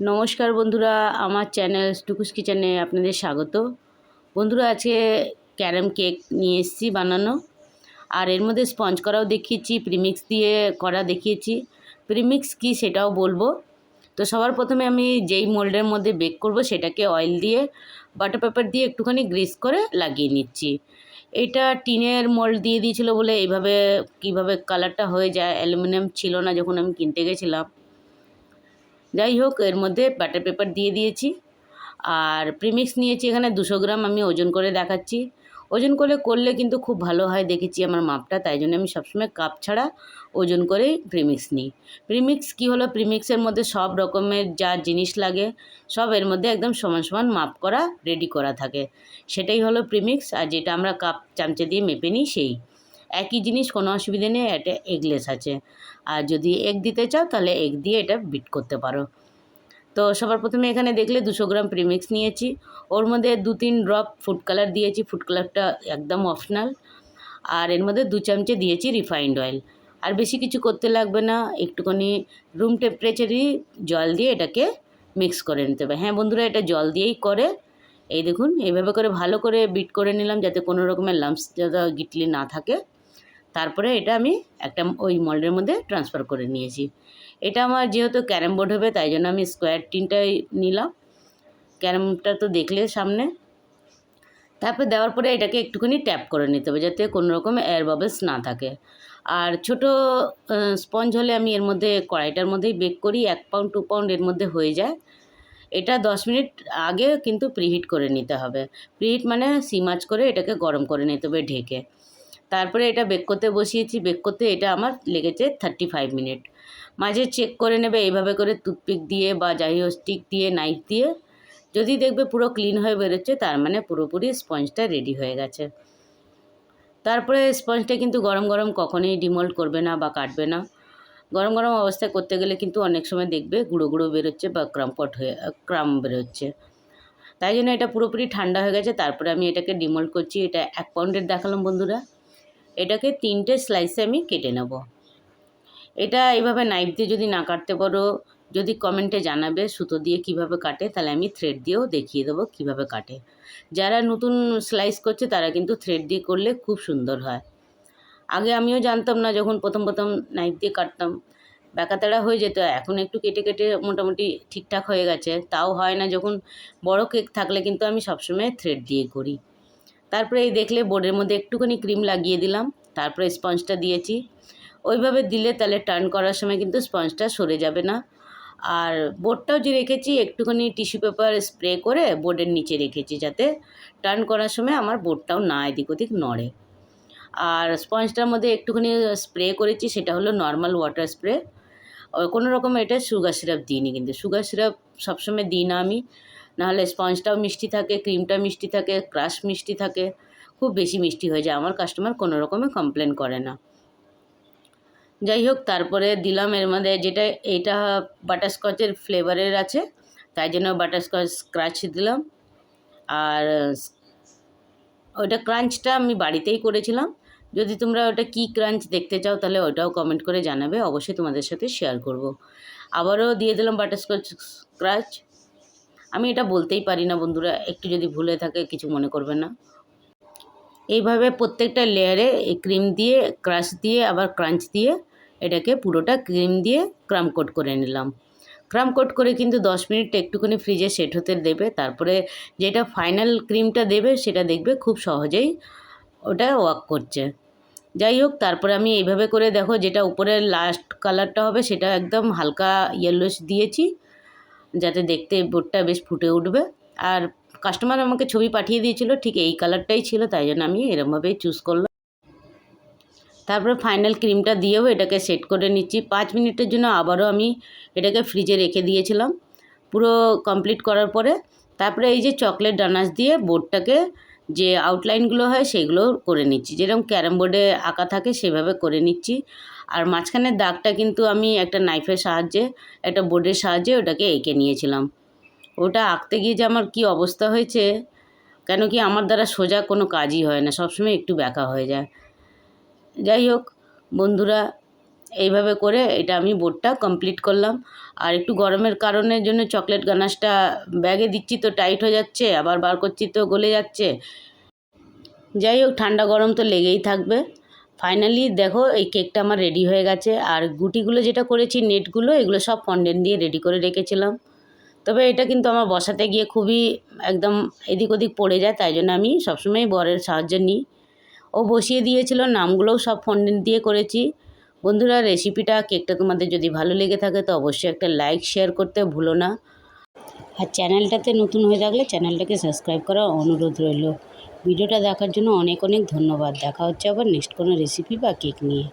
নমস্কার বন্ধুরা, আমার চ্যানেল টুকুস কিচেনে আপনাদের স্বাগত। বন্ধুরা, আজকে ক্যারাম কেক নিয়ে এসেছি বানানো। আর এর মধ্যে স্পঞ্জ করাও দেখিয়েছি, প্রিমিক্স দিয়ে করা দেখিয়েছি। প্রিমিক্স কি সেটাও বলব। তো সবার প্রথমে আমি যেই মোল্ডের মধ্যে বেক করব সেটাকে অয়েল দিয়ে, বাটার পেপার দিয়ে একটুখানি গ্রিস করে লাগিয়ে নিচ্ছি। এটা টিনের মোল্ড দিয়ে দিয়েছিল বলে এইভাবে, কীভাবে কালারটা হয়ে যায়, অ্যালুমিনিয়াম ছিল না যখন আমি কিনতে গেছিলাম। যাই হোক, এর মধ্যে বাটার পেপার দিয়ে দিয়েছি। আর প্রিমিক্স নিয়েছি এখানে দুশো গ্রাম, আমি ওজন করে দেখাচ্ছি। ওজন করে করলে কিন্তু খুব ভালো হয়, দেখেছি আমার মাপটা, তাই জন্য আমি সবসময় কাপ ছাড়া ওজন করেই প্রিমিক্স নিই। প্রিমিক্স কী হলো? প্রিমিক্সের মধ্যে সব রকমের যা জিনিস লাগে, সব এর মধ্যে একদম সমান সমান মাপ করা রেডি করা থাকে। সেটাই হলো প্রিমিক্স আর যেটা আমরা কাপ চামচে দিয়ে মেপে নিই, সেই। একই জিনিস, কোনো অসুবিধা নেই, এটা এগলেস আছে। আর যদি এগ দিতে চাও, তাহলে এগ দিয়ে এটা বিট করতে পারো। তো সবার প্রথমে এখানে দেখলে দুশো গ্রাম প্রিমিক্স নিয়েছি। ওর মধ্যে দু তিন ড্রপ ফুড কালার দিয়েছি ফুড কালারটা একদম অপশনাল আর এর মধ্যে দু চামচে দিয়েছি রিফাইন্ড অয়েল আর বেশি কিছু করতে লাগবে না। একটুখানি রুম টেম্পারেচারই জল দিয়ে এটাকে মিক্স করে নিতে হবে। হ্যাঁ বন্ধুরা, এটা জল দিয়েই করে। এই দেখুন, এইভাবে করে ভালো করে বিট করে নিলাম যাতে কোনো রকমের লাম্পস যাতে গিটলি না থাকে। তারপরে এটা আমি একটা ওই মল্ডের মধ্যে ট্রান্সফার করে নিয়েছি। এটা আমার যেহেতু ক্যারাম বোর্ড হবে, তাই জন্য আমি স্কোয়ার টিনটাই নিলাম। ক্যারামটা তো দেখলে সামনে। তারপর দেওয়ার পরে এটাকে একটুখানি ট্যাপ করে নিতে হবে, যাতে কোনো রকম এয়ার বাবলস না থাকে। আর ছোট স্পঞ্জ হলে আমি এর মধ্যে কড়াইটার মধ্যেই বেক করি, এক পাউন্ড টু পাউন্ড এর মধ্যে হয়ে যায়। এটা দশ মিনিট আগে কিন্তু প্রিহিট করে নিতে হবে। প্রিহিট মানে সিমাচ করে এটাকে গরম করে নিতে হবে ঢেকে। তারপরে এটা বেক করতে বসিয়েছি বেক করতে এটা আমার লেগেছে থার্টি ফাইভ মিনিট মাঝে চেক করে নেবে, এইভাবে করে টুথপিক দিয়ে বা যাই হোক স্টিক দিয়ে নাইফ দিয়ে। যদি দেখবে পুরো ক্লিন হয়ে বেরোচ্ছে, তার মানে পুরোপুরি স্পঞ্জটা রেডি হয়ে গেছে। তারপরে স্পঞ্জটা কিন্তু গরম গরম কখনোই ডিমোল্ড করবে না বা কাটবে না। গরম গরম অবস্থায় করতে গেলে কিন্তু অনেক সময় দেখবে গুঁড়ো গুঁড়ো বেরোচ্ছে বা ক্রামপট হয়ে ক্রাম বেরোচ্ছে। তাই জন্য এটা পুরোপুরি ঠান্ডা হয়ে গেছে, তারপরে আমি এটাকে ডিমোল্ড করছি। এটা এক পাউন্ডের দেখালাম বন্ধুরা। এটাকে তিনটে স্লাইসে আমি কেটে নেব। এটা এইভাবে নাইফ দিয়ে যদি না কাটতে পারো, যদি কমেন্টে জানাবে সুতো দিয়ে কীভাবে কাটে, তাহলে আমি থ্রেড দিয়েও দেখিয়ে দেবো কীভাবে কাটে। যারা নতুন স্লাইস করছে, তারা কিন্তু থ্রেড দিয়ে করলে খুব সুন্দর হয়। আগে আমিও জানতাম না, যখন প্রথম প্রথম নাইফ দিয়ে কাটতাম ব্যাকাতাড়া হয়ে যেত, এখন একটু কেটে কেটে মোটামুটি ঠিকঠাক হয়ে গেছে। তাও হয় না, যখন বড় কেক থাকলে কিন্তু আমি সবসময় থ্রেড দিয়ে করি। তারপরে এই দেখলে বোর্ডের মধ্যে একটুখানি ক্রিম লাগিয়ে দিলাম, তারপরে স্পঞ্জটা দিয়েছি। ওইভাবে দিলে তাহলে টার্ন করার সময় কিন্তু স্পঞ্জটা সরে যাবে না। আর বোর্ডটাও যে রেখেছি, একটুখানি টিস্যু পেপার স্প্রে করে বোর্ডের নিচে রেখেছি যাতে টার্ন করার সময় আমার বোর্ডটাও না এদিক ওদিক নড়ে। আর স্পঞ্জটার মধ্যে একটুখানি স্প্রে করেছি, সেটা হলো নর্মাল ওয়াটার স্প্রে। কোনো রকম এটা সুগার সিরাপ দিইনি কিন্তু, সুগার সিরাপ সবসময় দিই না আমি। নাহলে স্পঞ্জটাও মিষ্টি থাকে, ক্রিমটা মিষ্টি থাকে, ক্রাশ মিষ্টি থাকে, খুব বেশি মিষ্টি হয়ে যায়। আমার কাস্টমার কোনো রকমে কমপ্লেন করে না। যাই হোক, তারপরে দিলাম এর মধ্যে যেটা এইটা বাটারস্কচের ফ্লেভারের আছে, তাই জন্য বাটারস্কচ স্ক্রাচ দিলাম। আর ওইটা ক্রাঞ্চটা আমি বাড়িতেই করেছিলাম। যদি তোমরা ওটা কী ক্রাঞ্চ দেখতে চাও, তাহলে ওটাও কমেন্ট করে জানাবে, অবশ্যই তোমাদের সাথে শেয়ার করব। আবারও দিয়ে দিলাম বাটারস্কচ স্ক্রাচ আমি এটা বলতেই পারি না বন্ধুরা, একটু যদি ভুলে থাকে কিছু মনে করবে না। এইভাবে প্রত্যেকটা লেয়ারে ক্রিম দিয়ে, ক্রাশ দিয়ে, আবার ক্রাঞ্চ দিয়ে এটাকে পুরোটা ক্রিম দিয়ে ক্রাম কোট করে নিলাম। ক্রাম কোট করে কিন্তু দশ মিনিট একটুখানি ফ্রিজে সেট হতে দেবে, তারপরে যেটা ফাইনাল ক্রিমটা দেবে সেটা দেখবে খুব সহজেই ওটা ওয়াক করছে। যাই হোক, তারপরে আমি এইভাবে করে দেখো, যেটা উপরে লাস্ট কালারটা হবে সেটা একদম হালকা ইয়েলোস দিয়েছি। যাতে দেখতে বোর্ডটা বেশ ফুটে উঠবে। আর কাস্টমার আমাকে ছবি পাঠিয়ে দিয়েছিল, ঠিক এই কালারটাই ছিল, তাই জন্য আমি এরমভাবেই চুজ করলাম। তারপরে ফাইনাল ক্রিমটা দিয়েও এটাকে সেট করে নিচ্ছি। পাঁচ মিনিটের জন্য আবারও আমি এটাকে ফ্রিজে রেখে দিয়েছিলাম। পুরো কমপ্লিট করার পরে, তারপরে এই যে চকলেট ডানাস দিয়ে বোর্ডটাকে যে আউটলাইনগুলো হয় সেগুলো করে নিচ্ছি। যেরকম ক্যারাম বোর্ডে আঁকা থাকে সেভাবে করে নিচ্ছি। আর মাঝখানের দাগটা কিন্তু আমি একটা নাইফের সাহায্যে, একটা বোর্ডের সাহায্যে ওটাকে এঁকে নিয়েছিলাম। ওটা আঁকতে গিয়ে যে আমার কি অবস্থা হয়েছে, কেন কি আমার দ্বারা সোজা কোনো কাজই হয় না, সবসময় একটু ব্যাকা হয়ে যায়। যাই হোক, বন্ধুরা এইভাবে করে এটা আমি বোর্ডটা কমপ্লিট করলাম। আর একটু গরমের কারণের জন্য চকলেট গানাশটা ব্যাগে দিচ্ছি তো টাইট হয়ে যাচ্ছে, আবার বার করছি তো গলে যাচ্ছে। যাই হোক, ঠান্ডা গরম তো লেগেই থাকবে। ফাইনালি দেখো, এই কেকটা আমার রেডি হয়ে গেছে। আর গুটিগুলো যেটা করেছি, নেটগুলো, এগুলো সব ফন্ডেন্ট দিয়ে রেডি করে রেখেছিলাম। তবে এটা কিন্তু আমার বসাতে গিয়ে খুবই একদম এদিক ওদিক পড়ে যায়, তাই জন্য আমি সবসময় বরের সাহায্য নিই। ও বসিয়ে দিয়েছিল, নামগুলোও সব ফন্ডেন্ট দিয়ে করেছি। বন্ধুরা রেসিপিটা কেকটা তোমাদের যদি ভালো লেগে থাকে, তো অবশ্যই একটা লাইক শেয়ার করতে ভুলো না। আর চ্যানেলটাতে নতুন হয়ে থাকলে চ্যানেলটাকে সাবস্ক্রাইব করার অনুরোধ রইল। ভিডিওটা দেখার জন্য অনেক অনেক ধন্যবাদ। দেখা হচ্ছে আবার নেক্সট কোনো রেসিপি বা কেক নিয়ে।